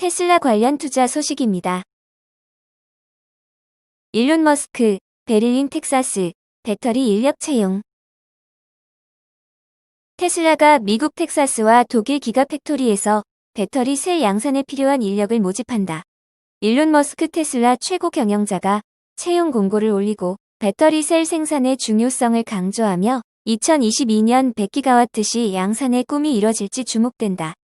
테슬라 관련 투자 소식입니다. 일론 머스크, 베를린 텍사스, 배터리 인력 채용. 테슬라가 미국 텍사스와 독일 기가 팩토리에서 배터리 셀 양산에 필요한 인력을 모집한다. 일론 머스크 테슬라 최고 경영자가 채용 공고를 올리고 배터리 셀 생산의 중요성을 강조하며 2022년 100기가와트 시 양산의 꿈이 이뤄질지 주목된다.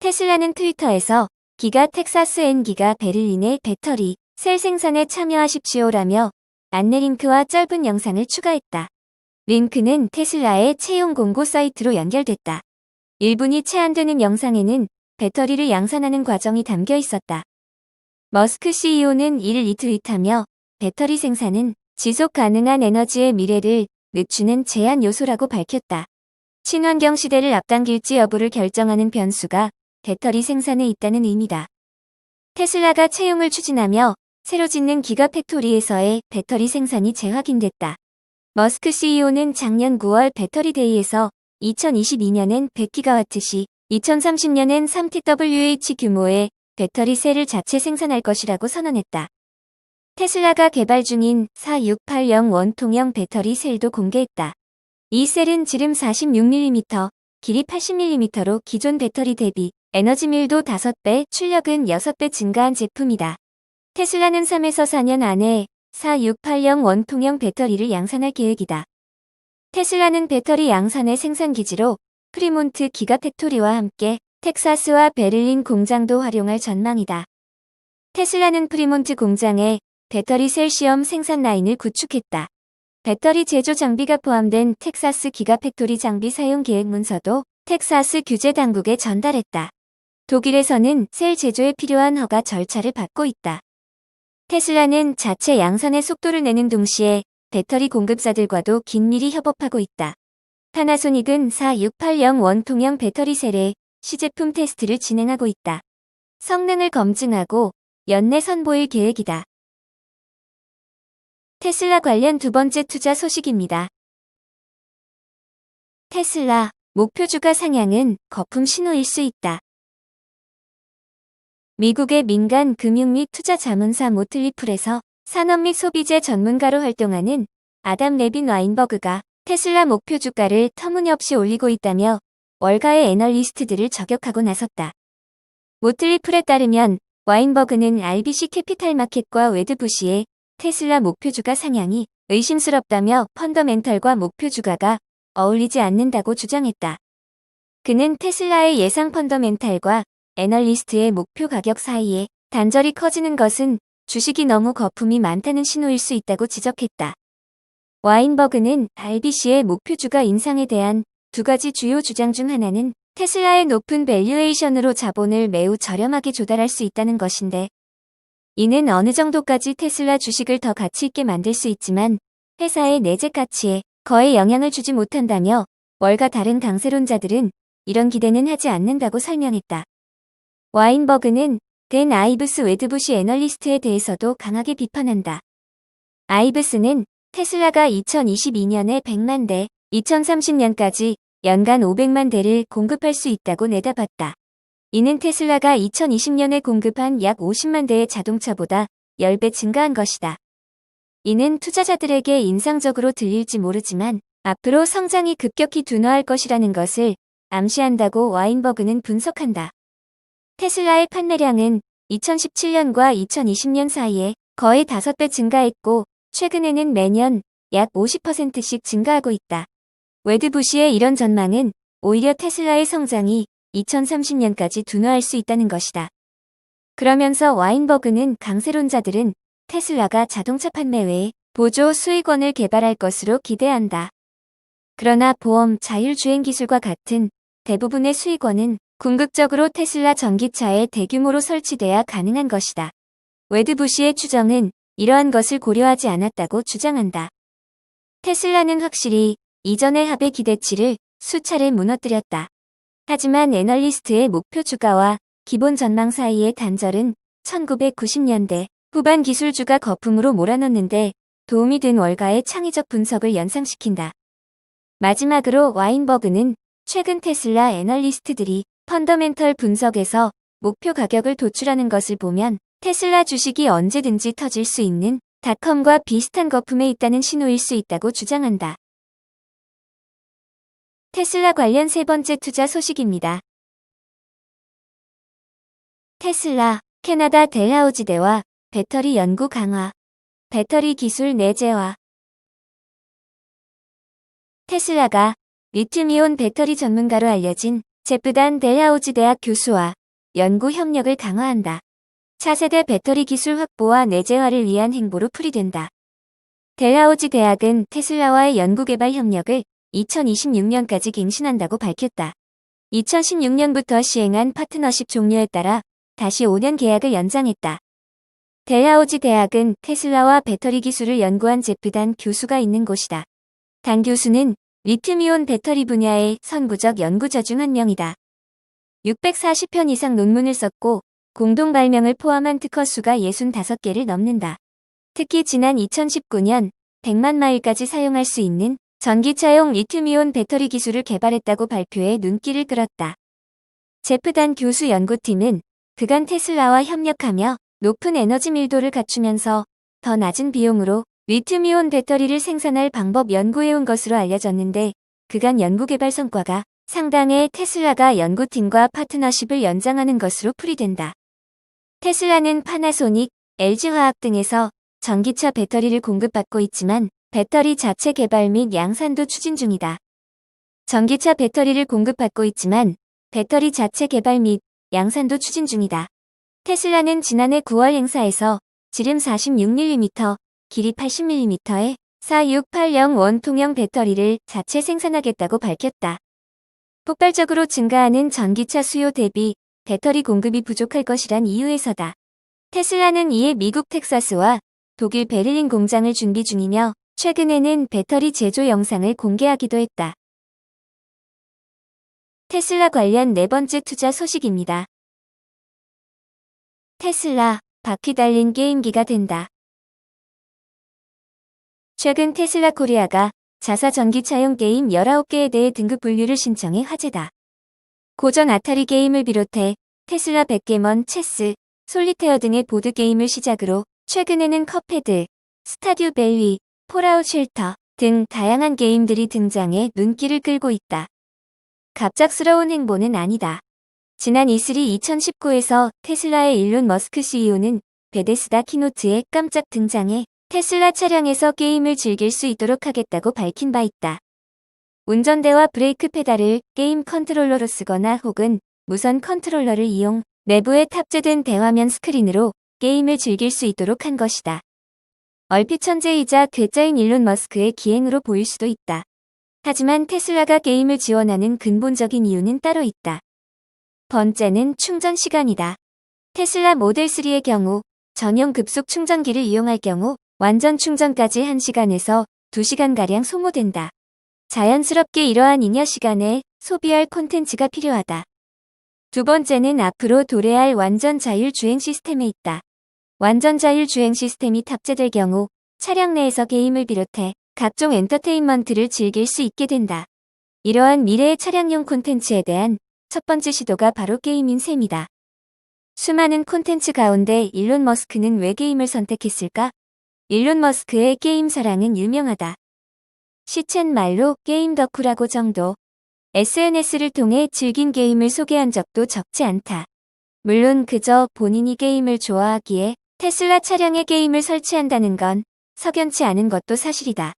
테슬라는 트위터에서 기가 텍사스 앤 기가 베를린의 배터리 셀 생산에 참여하십시오라며 안내 링크와 짧은 영상을 추가했다. 링크는 테슬라의 채용 공고 사이트로 연결됐다. 1분이 채 안 되는 영상에는 배터리를 양산하는 과정이 담겨 있었다. 머스크 CEO는 이를 리트윗하며 배터리 생산은 지속 가능한 에너지의 미래를 늦추는 제한 요소라고 밝혔다. 친환경 시대를 앞당길지 여부를 결정하는 변수가 배터리 생산에 있다는 의미다. 테슬라가 채용을 추진하며 새로 짓는 기가팩토리에서의 배터리 생산이 재확인됐다. 머스크 CEO는 작년 9월 배터리 데이에서 2022년엔 100기가와트시, 2030년엔 3TWH 규모의 배터리 셀을 자체 생산할 것이라고 선언했다. 테슬라가 개발 중인 4680 원통형 배터리 셀도 공개했다. 이 셀은 지름 46mm, 길이 80mm로 기존 배터리 대비 에너지 밀도 5배, 출력은 6배 증가한 제품이다. 테슬라는 3에서 4년 안에 4680 원통형 배터리를 양산할 계획이다. 테슬라는 배터리 양산의 생산 기지로 프리몬트 기가팩토리와 함께 텍사스와 베를린 공장도 활용할 전망이다. 테슬라는 프리몬트 공장에 배터리 셀 시험 생산 라인을 구축했다. 배터리 제조 장비가 포함된 텍사스 기가팩토리 장비 사용 계획 문서도 텍사스 규제 당국에 전달했다. 독일에서는 셀 제조에 필요한 허가 절차를 받고 있다. 테슬라는 자체 양산의 속도를 내는 동시에 배터리 공급사들과도 긴밀히 협업하고 있다. 파나소닉은 4680 원통형 배터리 셀의 시제품 테스트를 진행하고 있다. 성능을 검증하고 연내 선보일 계획이다. 테슬라 관련 두 번째 투자 소식입니다. 테슬라 목표 주가 상향은 거품 신호일 수 있다. 미국의 민간 금융 및 투자 자문사 모틀리풀에서 산업 및 소비재 전문가로 활동하는 아담 레빈 와인버그가 테슬라 목표 주가를 터무니없이 올리고 있다며 월가의 애널리스트들을 저격하고 나섰다. 모틀리풀에 따르면 와인버그는 RBC 캐피탈 마켓과 웨드부시의 테슬라 목표주가 상향이 의심스럽다며 펀더멘털과 목표주가가 어울리지 않는다고 주장했다. 그는 테슬라의 예상 펀더멘탈과 애널리스트의 목표 가격 사이에 단절이 커지는 것은 주식이 너무 거품이 많다는 신호일 수 있다고 지적했다. 와인버그는 RBC의 목표주가 인상에 대한 두 가지 주요 주장 중 하나는 테슬라의 높은 밸류에이션으로 자본을 매우 저렴하게 조달할 수 있다는 것인데 이는 어느 정도까지 테슬라 주식을 더 가치 있게 만들 수 있지만 회사의 내재 가치에 거의 영향을 주지 못한다며 월가 다른 강세론자들은 이런 기대는 하지 않는다고 설명했다. 와인버그는 댄 아이브스 웨드부시 애널리스트에 대해서도 강하게 비판한다. 아이브스는 테슬라가 2022년에 100만 대, 2030년까지 연간 500만 대를 공급할 수 있다고 내다봤다. 이는 테슬라가 2020년에 공급한 약 50만 대의 자동차보다 10배 증가한 것이다. 이는 투자자들에게 인상적으로 들릴지 모르지만 앞으로 성장이 급격히 둔화할 것이라는 것을 암시한다고 와인버그는 분석한다. 테슬라의 판매량은 2017년과 2020년 사이에 거의 5배 증가했고 최근에는 매년 약 50%씩 증가하고 있다. 웨드부시의 이런 전망은 오히려 테슬라의 성장이 2030년까지 둔화할 수 있다는 것이다. 그러면서 와인버그는 강세론자들은 테슬라가 자동차 판매 외에 보조 수익원을 개발할 것으로 기대한다. 그러나 보험 자율주행 기술과 같은 대부분의 수익원은 궁극적으로 테슬라 전기차에 대규모로 설치돼야 가능한 것이다. 웨드부시의 추정은 이러한 것을 고려하지 않았다고 주장한다. 테슬라는 확실히 이전의 합의 기대치를 수차례 무너뜨렸다. 하지만 애널리스트의 목표 주가와 기본 전망 사이의 단절은 1990년대 후반 기술주가 거품으로 몰아넣는데 도움이 된 월가의 창의적 분석을 연상시킨다. 마지막으로 와인버그는 최근 테슬라 애널리스트들이 펀더멘털 분석에서 목표 가격을 도출하는 것을 보면 테슬라 주식이 언제든지 터질 수 있는 닷컴과 비슷한 거품에 있다는 신호일 수 있다고 주장한다. 테슬라 관련 세 번째 투자 소식입니다. 테슬라, 캐나다 델하우지대와 배터리 연구 강화, 배터리 기술 내재화. 테슬라가 리튬이온 배터리 전문가로 알려진 제프단 델하우지 대학 교수와 연구 협력을 강화한다. 차세대 배터리 기술 확보와 내재화를 위한 행보로 풀이된다. 델하우지 대학은 테슬라와의 연구개발 협력을 2026년까지 갱신한다고 밝혔다. 2016년부터 시행한 파트너십 종료에 따라 다시 5년 계약을 연장했다. 델하우지 대학은 테슬라와 배터리 기술을 연구한 제프단 교수가 있는 곳이다. 단 교수는 리튬이온 배터리 분야의 선구적 연구자 중 한 명이다. 640편 이상 논문을 썼고 공동 발명을 포함한 특허 수가 65개를 넘는다. 특히 지난 2019년 100만 마일까지 사용할 수 있는 전기차용 리튬이온 배터리 기술을 개발했다고 발표해 눈길을 끌었다. 제프단 교수 연구팀은 그간 테슬라와 협력하며 높은 에너지 밀도를 갖추면서 더 낮은 비용으로 리튬이온 배터리를 생산할 방법 연구해온 것으로 알려졌는데 그간 연구개발 성과가 상당해 테슬라가 연구팀과 파트너십을 연장하는 것으로 풀이된다. 테슬라는 파나소닉, LG화학 등에서 전기차 배터리를 공급받고 있지만 배터리 자체 개발 및 양산도 추진 중이다. 전기차 배터리를 공급받고 있지만 배터리 자체 개발 및 양산도 추진 중이다. 테슬라는 지난해 9월 행사에서 지름 46mm, 길이 80mm의 4680 원통형 배터리를 자체 생산하겠다고 밝혔다. 폭발적으로 증가하는 전기차 수요 대비 배터리 공급이 부족할 것이란 이유에서다. 테슬라는 이에 미국 텍사스와 독일 베를린 공장을 준비 중이며 최근에는 배터리 제조 영상을 공개하기도 했다. 테슬라 관련 네 번째 투자 소식입니다. 테슬라, 바퀴 달린 게임기가 된다. 최근 테슬라 코리아가 자사 전기차용 게임 19개에 대해 등급 분류를 신청해 화제다. 고전 아타리 게임을 비롯해 테슬라 백게먼, 체스, 솔리테어 등의 보드게임을 시작으로 최근에는 컵헤드, 스타듀 밸리, 폴아웃 쉘터 등 다양한 게임들이 등장해 눈길을 끌고 있다. 갑작스러운 행보는 아니다. 지난 E3 2019에서 테슬라의 일론 머스크 CEO는 베데스다 키노트에 깜짝 등장해 테슬라 차량에서 게임을 즐길 수 있도록 하겠다고 밝힌 바 있다. 운전대와 브레이크 페달을 게임 컨트롤러로 쓰거나 혹은 무선 컨트롤러를 이용 내부에 탑재된 대화면 스크린으로 게임을 즐길 수 있도록 한 것이다. 얼핏 천재이자 괴짜인 일론 머스크의 기행으로 보일 수도 있다. 하지만 테슬라가 게임을 지원하는 근본적인 이유는 따로 있다. 번째는 충전 시간이다. 테슬라 모델 3의 경우 전용 급속 충전기를 이용할 경우 완전 충전까지 1시간에서 2시간가량 소모된다. 자연스럽게 이러한 잉여 시간에 소비할 콘텐츠가 필요하다. 두 번째는 앞으로 도래할 완전 자율 주행 시스템에 있다. 완전 자율 주행 시스템이 탑재될 경우 차량 내에서 게임을 비롯해 각종 엔터테인먼트를 즐길 수 있게 된다. 이러한 미래의 차량용 콘텐츠에 대한 첫 번째 시도가 바로 게임인 셈이다. 수많은 콘텐츠 가운데 일론 머스크는 왜 게임을 선택했을까? 일론 머스크의 게임 사랑은 유명하다. 시첸 말로 게임 덕후라고 정도. SNS를 통해 즐긴 게임을 소개한 적도 적지 않다. 물론 그저 본인이 게임을 좋아하기에 테슬라 차량에 게임을 설치한다는 건 석연치 않은 것도 사실이다.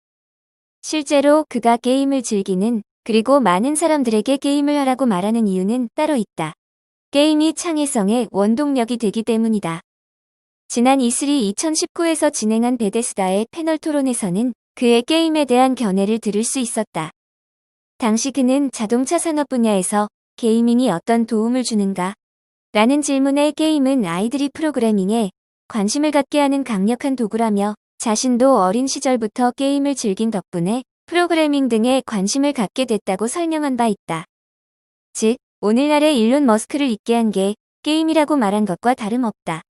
실제로 그가 게임을 즐기는 그리고 많은 사람들에게 게임을 하라고 말하는 이유는 따로 있다. 게임이 창의성의 원동력이 되기 때문이다. 지난 E3 2019에서 진행한 베데스다의 패널 토론에서는 그의 게임에 대한 견해를 들을 수 있었다. 당시 그는 자동차 산업 분야에서 게이밍이 어떤 도움을 주는가? 라는 질문에 게임은 아이들이 프로그래밍에 관심을 갖게 하는 강력한 도구라며 자신도 어린 시절부터 게임을 즐긴 덕분에 프로그래밍 등에 관심을 갖게 됐다고 설명한 바 있다. 즉, 오늘날의 일론 머스크를 있게 한 게 게임이라고 말한 것과 다름없다.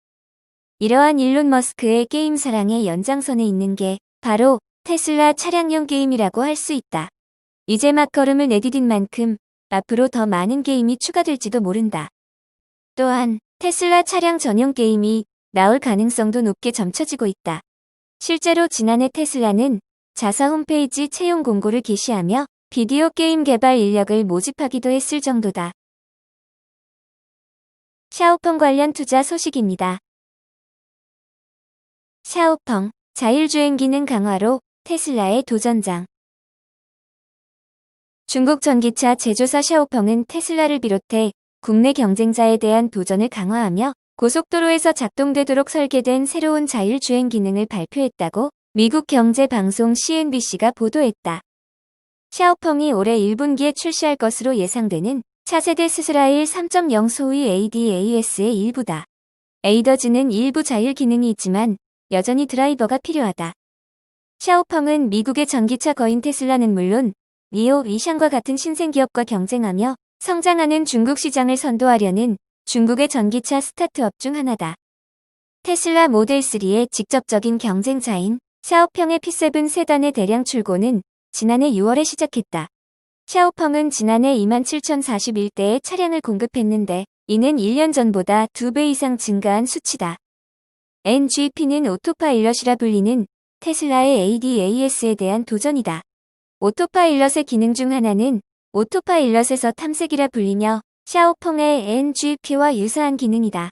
이러한 일론 머스크의 게임 사랑의 연장선에 있는 게 바로 테슬라 차량용 게임이라고 할 수 있다. 이제 막 걸음을 내디딘 만큼 앞으로 더 많은 게임이 추가될지도 모른다. 또한 테슬라 차량 전용 게임이 나올 가능성도 높게 점쳐지고 있다. 실제로 지난해 테슬라는 자사 홈페이지 채용 공고를 게시하며 비디오 게임 개발 인력을 모집하기도 했을 정도다. 샤오펑 관련 투자 소식입니다. 샤오펑, 자율주행 기능 강화로 테슬라의 도전장. 중국 전기차 제조사 샤오펑은 테슬라를 비롯해 국내 경쟁자에 대한 도전을 강화하며 고속도로에서 작동되도록 설계된 새로운 자율주행 기능을 발표했다고 미국 경제방송 CNBC가 보도했다. 샤오펑이 올해 1분기에 출시할 것으로 예상되는 차세대 스스라일 3.0 소위 ADAS의 일부다. 에이더즈는 일부 자율 기능이 있지만 여전히 드라이버가 필요하다. 샤오펑은 미국의 전기차 거인 테슬라는 물론 리오 위샹과 같은 신생기업과 경쟁하며 성장하는 중국 시장을 선도하려는 중국의 전기차 스타트업 중 하나다. 테슬라 모델 3의 직접적인 경쟁자인 샤오펑의 P7 세단의 대량 출고는 지난해 6월에 시작했다. 샤오펑은 지난해 27,041대의 차량을 공급했는데 이는 1년 전보다 2배 이상 증가한 수치다. NGP는 오토파일럿이라 불리는 테슬라의 ADAS에 대한 도전이다. 오토파일럿의 기능 중 하나는 오토파일럿에서 탐색이라 불리며 샤오펑의 NGP와 유사한 기능이다.